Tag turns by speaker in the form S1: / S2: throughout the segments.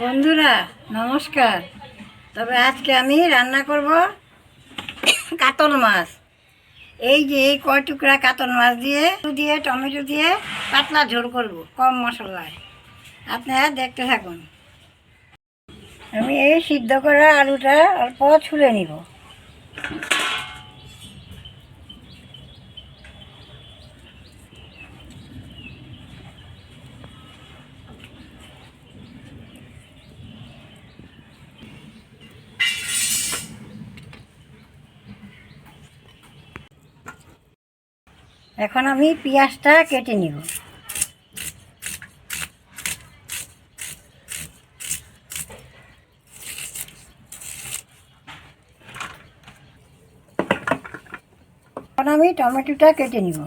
S1: বন্ধুরা, নমস্কার। তবে আজকে আমি রান্না করব কাতল মাছ। এই যে এই কয় টুকরা কাতল মাছ দিয়ে দিয়ে, টমেটো দিয়ে পাতলা ঝোল করব, কম মশলায়। আপনারা দেখতে থাকুন। আমি এই সিদ্ধ করা আলুটা অল্প ছুলে নিব। এখন আমি পেঁয়াজটা কেটে নিব। এখন আমি টমেটোটা কেটে নিব।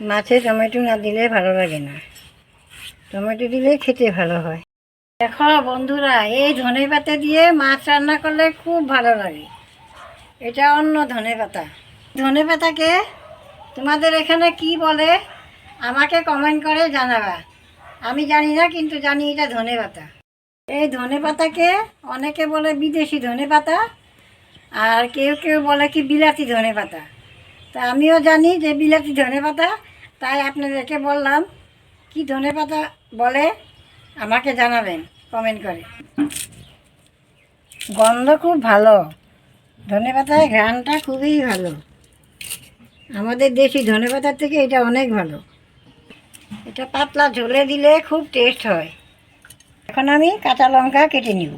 S1: মাছে টমেটো না দিলে ভালো লাগে না। টমেটো দিলে খেতে ভালো হয়। দেখো বন্ধুরা, এই ধনে পাতা দিয়ে মাছ রান্না করলে খুব ভালো লাগে। এটা অন্য ধনে পাতা। ধনে পাতাকে তোমাদের এখানে কি বলে? আমাকে কমেন্ট করে জানাবা। আমি জানি না, কিন্তু জানি এটা ধনে পাতা। এই ধনে পাতাকে অনেকে বলে বিদেশি ধনে পাতা, আর কেউ কেউ বলে কি বিলাতি ধনে পাতা। তা আমিও জানি যে বিলাতি ধনে পাতা, তাই আপনাদেরকে বললাম, কি ধনে পাতা বলে আমাকে জানাবেন কমেন্ট করে। গন্ধ খুব ভালো। ধনে পাতায় খুবই ভালো। আমাদের দেশি ধনে পাতার থেকে এটা অনেক ভালো। এটা পাতলা ঝোলে দিলে খুব টেস্ট হয়। এখন আমি কাঁচা লঙ্কা কেটে নিব।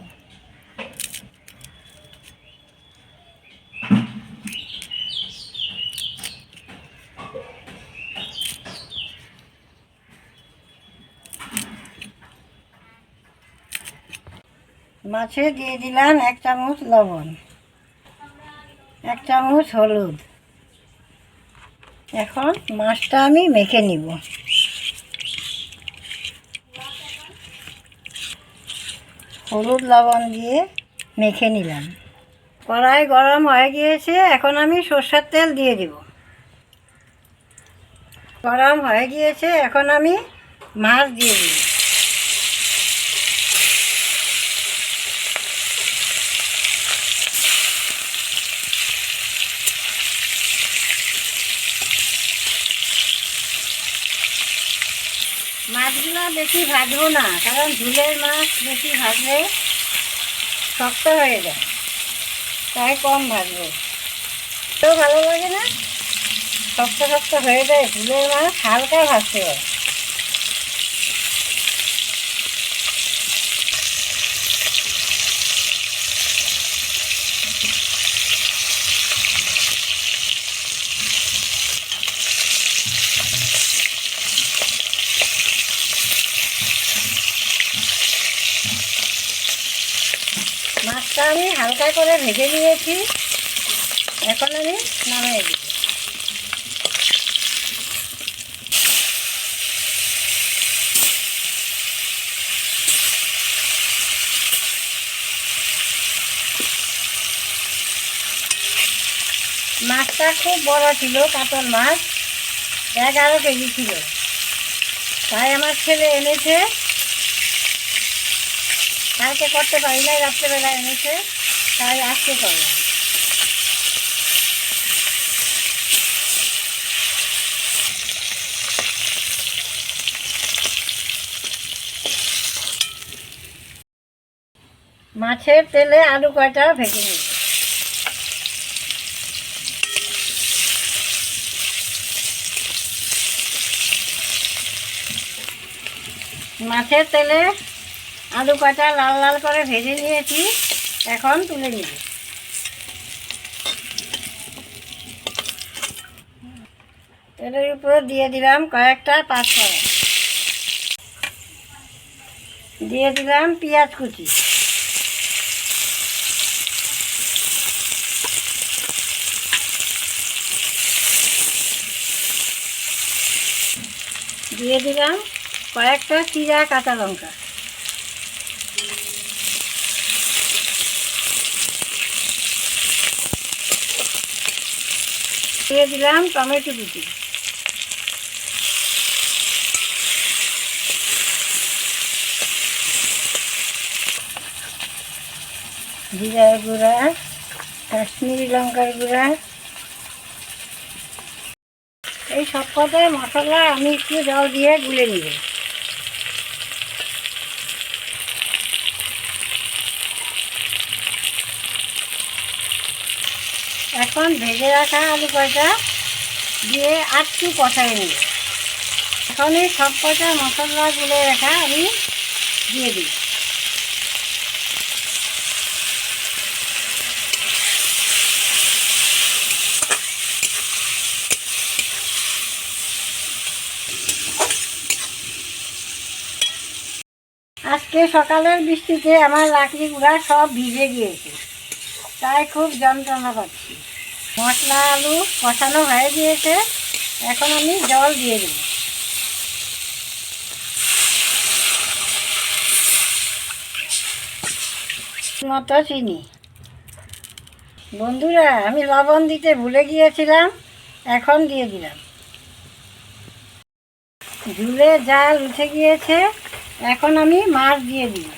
S1: মাছে দিয়ে দিলাম এক চামচ লবণ। এক চামচ হলুদ। এখন মাছটা আমি মেখে নিব। হলুদ লবণ দিয়ে মেখে নিলাম। কড়াই গরম হয়ে গিয়েছে, এখন আমি সর্ষের তেল দিয়ে দিব। গরম হয়ে গিয়েছে, এখন আমি মাছ দিয়ে দিব। মাছগুলো বেশি ভাজবো না, কারণ ঝুলের মাছ বেশি ভাজলে শক্ত হয়ে যায়, তাই কম ভাজবো। তো ভালো লাগে না? শক্ত শক্ত হয়ে যায়, ঝুলের মাছ হালকা ভাজতে হয়। মাছটা আমি হালকা করে ভেজে নিয়েছি। এখন আমি নামিয়ে দিই মাছটা খুব বড় ছিল, কাতল মাছ এগারো কেজি ছিল। তাই আমার ছেলে এনেছে। কালকে করতে পারি নাই রাত্রেবেলা এনেছে, তাই আজকে করলাম। মাছের তেলে আলু কয়টা ভেজে নেব? মাছের তেলে আলু কাটা লাল লাল করে ভেজে নিয়েছি, এখন তুলে নিব। তেলের উপর দিয়ে দিলাম কয়েকটা পাঁচফোড়ন। দিয়ে দিলাম পেঁয়াজ কুচি। দিয়ে দিলাম কয়েকটা চিরা কাঁচা লঙ্কা। দিয়ে দিলাম টমেটো কুচি জিরার গুঁড়া, কাশ্মীরি লঙ্কার গুঁড়া। এই সব কথায় মশলা আমি একটু জল দিয়ে গুলে নিব। এখন ভেজে রাখা আলু কয়টা? দিয়ে আটটু কষাই নিব। এখন এই সব কটা মশলা গুলে রাখা আমি দিয়ে দিই। আজকে সকালের বৃষ্টিতে আমার লাকড়ি গুঁড়া সব ভিজে গিয়েছে। তাই খুব যন্ত্রণা পাচ্ছি। মশলা আলু কষানো হয়ে গিয়েছে, এখন আমি জল দিয়ে দেব। মতো চিনি। বন্ধুরা, আমি লবণ দিতে ভুলে গিয়েছিলাম, এখন দিয়ে দিলাম। ঝুলে জাল উঠে গিয়েছে, এখন আমি মাছ দিয়ে দিই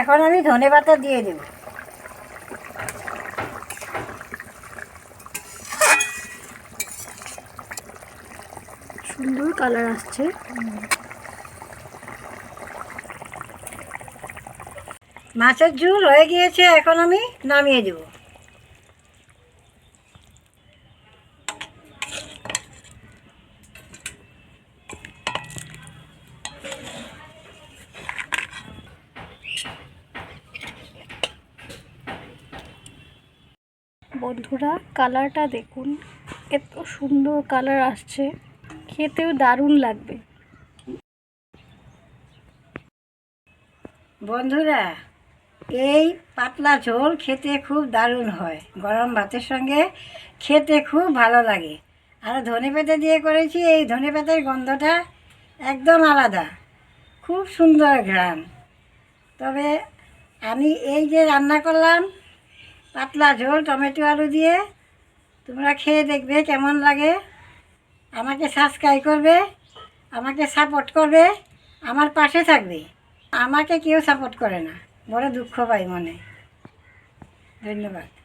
S1: এখন আমি ধনে পাতা দিয়ে দেব।
S2: সুন্দর কালার আসছে।
S1: মাছের ঝুল হয়ে গিয়েছে এখন আমি নামিয়ে দেব।
S2: বন্ধুরা, কালারটা দেখুন। এত সুন্দর কালার আসছে। খেতেও দারুণ লাগবে।
S1: বন্ধুরা, এই পাতলা ঝোল খেতে খুব দারুণ হয়। গরম ভাতের সঙ্গে খেতে খুব ভালো লাগে। আর ধনে পাতা দিয়ে করেছি, এই ধনে পাতার গন্ধটা একদম আলাদা। খুব সুন্দর ঘ্রাণ। তবে আমি এই যে রান্না করলাম পাতলা ঝোল, টমেটো আলু দিয়ে। তোমরা খেয়ে দেখবে কেমন লাগে। আমাকে সাবস্ক্রাইব করবে, আমাকে সাপোর্ট করবে, আমার পাশে থাকবে। আমাকে কেউ সাপোর্ট করে না। বড় দুঃখ পাই মনে। ধন্যবাদ।